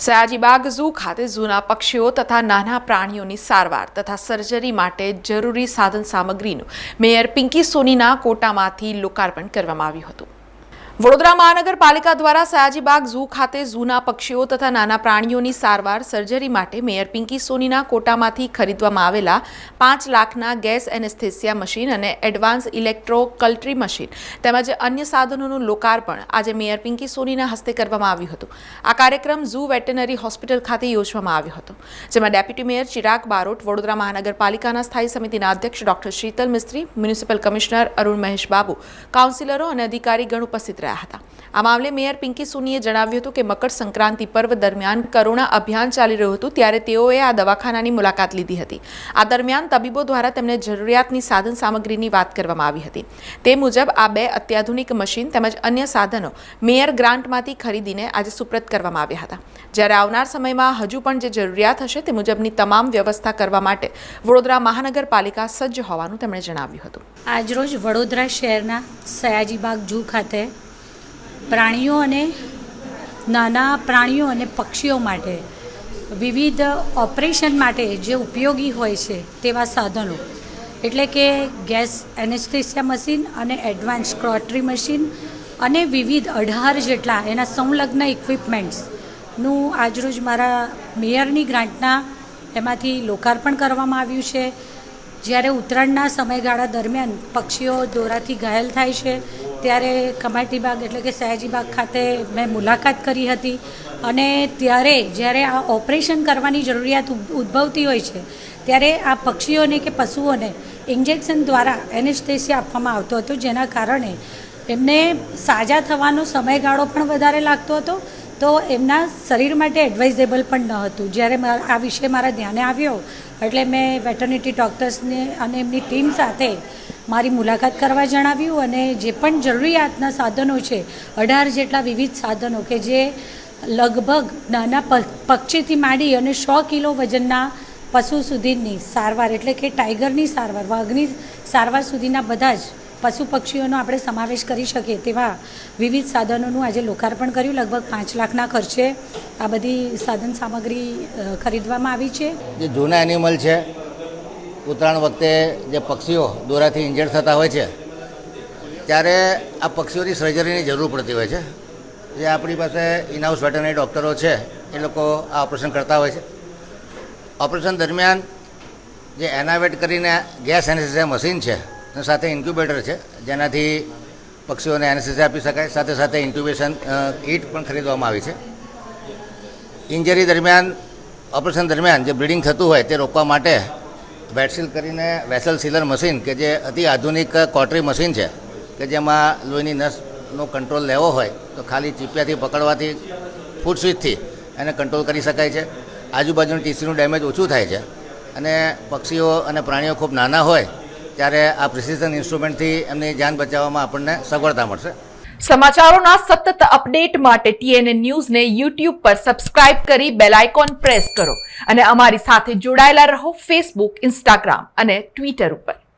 Sayajibaug zoo ખાતે જૂના પક્ષીઓ તથા નાના પ્રાણીઓની સારવાર તથા સર્જરી માટે જરૂરી સાધન સામગ્રીનું મેયર પિંકી સોનીના કોટામાંથી લોકાર્પણ કરવામાં આવ્યું હતું. વડોદરા મહાનગરપાલિકા દ્વારા સયાજીબાગ ઝૂ ખાતે ઝૂના પક્ષીઓ તથા નાના પ્રાણીઓની સારવાર, સર્જરી માટે મેયર પિંકી સોનીના કોટામાંથી ખરીદવામાં આવેલા પાંચ લાખના ગેસ એનેસ્થેસિયા મશીન અને એડવાન્સ ઇલેક્ટ્રોકલ્ટ્રી મશીન તેમજ અન્ય સાધનોનું લોકાર્પણ આજે મેયર પિંકી સોનીના હસ્તે કરવામાં આવ્યું હતું. આ કાર્યક્રમ ઝૂ વેટરનરી હોસ્પિટલ ખાતે યોજવામાં આવ્યો હતો, જેમાં ડેપ્યુટી મેયર ચિરાગ બારોટ, વડોદરા મહાનગરપાલિકાના સ્થાયી સમિતિના અધ્યક્ષ doctor Sheetal Mistry, municipal commissioner Arun Mahesh Babu, કાઉન્સિલરો અને અધિકારીગણ ઉપસ્થિત રહ્યા. હતા. આ મામલે મેયર પિંકી સુનીએ જણાવ્યું હતું કે મકર સંક્રાંતિ પર્વ દરમિયાન કરુણા અભિયાન ચાલી રહ્યું હતું, ત્યારે તેઓએ આ દવાખાનાની મુલાકાત લીધી હતી. આ દરમિયાન તબીબો દ્વારા તેમને જરૂરિયાતની સાધન સામગ્રીની વાત કરવામાં આવી હતી. તે મુજબ આ બે અત્યાધુનિક મશીન તેમજ અન્ય સાધનો મેયર ગ્રાન્ટમાંથી ખરીદીને આજે સુપ્રત કરવામાં આવ્યા હતા. જ્યારે આવનાર સમયમાં હજુ પણ જે જરૂરિયાત હશે તે મુજબની તમામ વ્યવસ્થા કરવા માટે વડોદરા મહાનગરપાલિકા સજ્જ હોવાનું તેમણે જણાવ્યું હતું. આજરોજ વડોદરા શહેરના સયાજીબાગ જૂ ખાતે પ્રાણીઓ અને નાના પ્રાણીઓ અને પક્ષીઓ માટે વિવિધ ઓપરેશન માટે જે ઉપયોગી હોય છે તેવા સાધનો. એટલે કે ગેસ એનેસ્થેસિયા મશીન અને એડવાન્સ ક્રોટરી મશીન અને વિવિધ અઢાર જેટલા એના સંલગ્ન ઇક્વિપમેન્ટ્સનું આજરોજ મારા મેયરની ગ્રાન્ટના એમાંથી લોકાર્પણ કરવામાં આવ્યું છે. જ્યારે ઉત્તરાયણના સમયગાળા દરમિયાન પક્ષીઓ દોરાથી ઘાયલ થાય છે ત્યારે કમાટીબાગ એટલે કે સયાજીબાગ ખાતે મેં મુલાકાત કરી હતી. અને ત્યારે જ્યારે આ ઓપરેશન કરવાની જરૂરિયાત ઉદ- ઉદ્ભવતી હોય છે, ત્યારે આ પક્ષીઓને કે પશુઓને ઇન્જેક્શન દ્વારા એનેસ્થેસિયા આપવામાં આવતો હતો, જેના કારણે એમને સાજા થવાનો સમયગાળો પણ વધારે લાગતો હતો તો એમના શરીર માટે એડવાઇઝેબલ પણ ન હતું. જ્યારે આ વિષય મારા ધ્યાને આવ્યો, એટલે મેં વેટર્નિટી ડૉક્ટર્સને અને એમની ટીમ સાથે મારી મુલાકાત કરવા જણાવ્યું અને જે પણ જરૂરિયાતના સાધનો છે, અઢાર જેટલા વિવિધ સાધનો કે જે લગભગ નાના પક્ષીથી માંડી અને સો કિલો વજનના પશુ સુધીની સારવાર એટલે કે ટાઈગરની સારવાર, વાઘની સારવાર સુધીના બધા જ પશુ પક્ષીઓનો આપણે સમાવેશ કરી શકીએ તેવા વિવિધ સાધનોનું આજે લોકાર્પણ કર્યું. લગભગ પાંચ લાખના ખર્ચે આ બધી સાધન સામગ્રી ખરીદવામાં આવી છે. જે જૂના એનિમલ છે ઉત્તરાયણ વખતે જે પક્ષીઓ દોરાથી ઇન્જર્ડ થતા હોય છે, ત્યારે આ પક્ષીઓની સર્જરીની જરૂર પડતી હોય છે. જે આપણી પાસે ઇનહાઉસ વેટરનરી ડૉક્ટરો છે, એ લોકો આ ઓપરેશન કરતા હોય છે. ઓપરેશન દરમિયાન જે એનાવેટ કરીને ગેસ એનેસ્થેસિયા મશીન છે સાથે ઇન્ક્યુબેટર છે, જેનાથી પક્ષીઓને એનસીસી આપી શકાય. સાથે સાથે ઇન્ક્યુબેશન કીટ પણ ખરીદવામાં આવી છે. ઇન્જરી દરમિયાન ઓપરેશન દરમિયાન જે બ્લીડિંગ થતું હોય તે રોકવા માટે વેટસીલ કરીને વેસલ સીલર મશીન કે જે અતિ આધુનિક કોટરી મશીન છે, કે જેમાં લોહીની નસનો કંટ્રોલ લેવો હોય તો ખાલી ચીપિયાથી પકડવાથી ફૂટ સ્વિચથી એને કંટ્રોલ કરી શકાય છે. આજુબાજુનું ટીસીનું ડેમેજ ઓછું થાય છે. અને પક્ષીઓ અને પ્રાણીઓ ખૂબ નાના હોય ત્યારે આ પ્રિસિઝન ઇન્સ્ટ્રુમેન્ટથી એમની જાન બચાવવામાં આપણને સગવડતા મળશે. સમાચારોના સતત અપડેટ માટે ટીએનએ ન્યૂઝને યુટ્યુબ પર સબસ્ક્રાઇબ કરી બેલ આઇકોન પ્રેસ કરો અને અમારી સાથે જોડાયેલા રહો ફેસબુક ઇન્સ્ટાગ્રામ અને ટ્વિટર ઉપર.